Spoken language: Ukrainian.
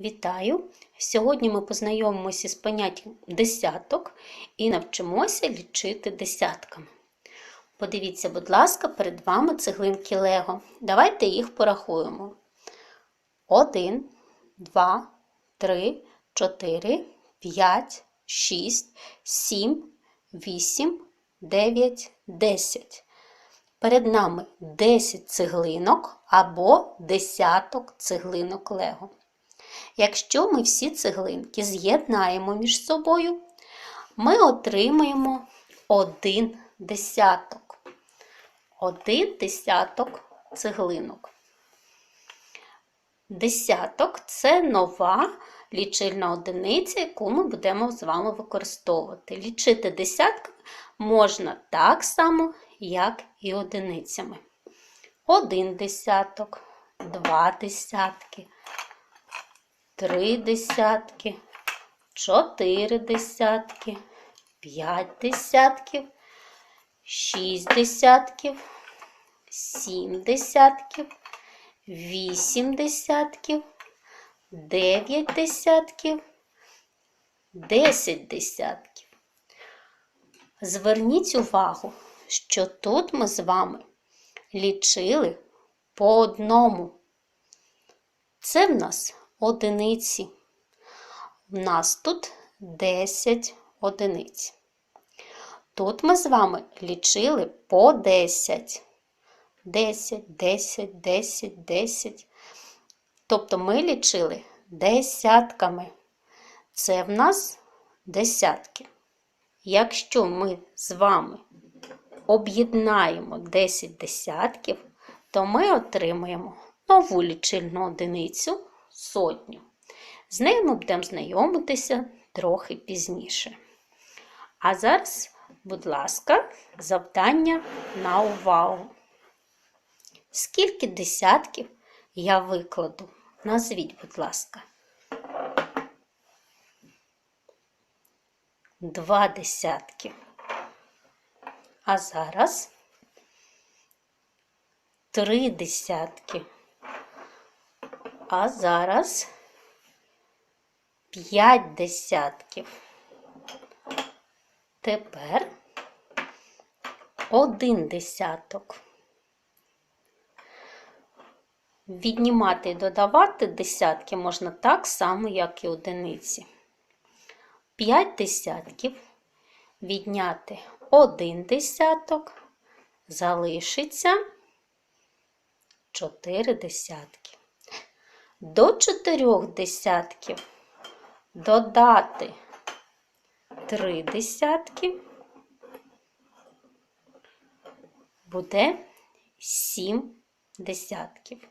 Вітаю! Сьогодні ми познайомимося з поняттям десяток і навчимося лічити десятками. Подивіться, будь ласка, перед вами цеглинки Лего. Давайте їх порахуємо. 1, 2, 3, 4, 5, 6, 7, 8, 9, 10. Перед нами 10 цеглинок або десяток цеглинок Лего. Якщо ми всі цеглинки з'єднаємо між собою, ми отримаємо один десяток. Один десяток цеглинок. Десяток це нова лічильна одиниця, яку ми будемо з вами використовувати. Лічити десятки можна так само, як і одиницями. Один десяток, два десятки три десятки, чотири десятки, п'ять десятків, шість десятків, сім десятків, вісім десятків, дев'ять десятків, десять десятків. Зверніть увагу, що тут ми з вами лічили по одному. Це в нас одиниці. У нас тут 10 одиниць. Тут ми з вами лічили по 10. 10, 10, 10, 10. Тобто ми лічили десятками. Це в нас десятки. Якщо ми з вами об'єднаємо 10 десятків, то ми отримаємо нову лічильну одиницю сотню. З нею ми будемо знайомитися трохи пізніше. А зараз, будь ласка, завдання на увагу. Скільки десятків я викладу? Назвіть, будь ласка. Два десятки. А зараз три десятки. А зараз п'ять десятків. Тепер один десяток. Віднімати і додавати десятки можна так само, як і одиниці. П'ять десятків відняти один десяток, залишиться чотири десятки. До чотирьох десятків додати три десятки буде сім десятків.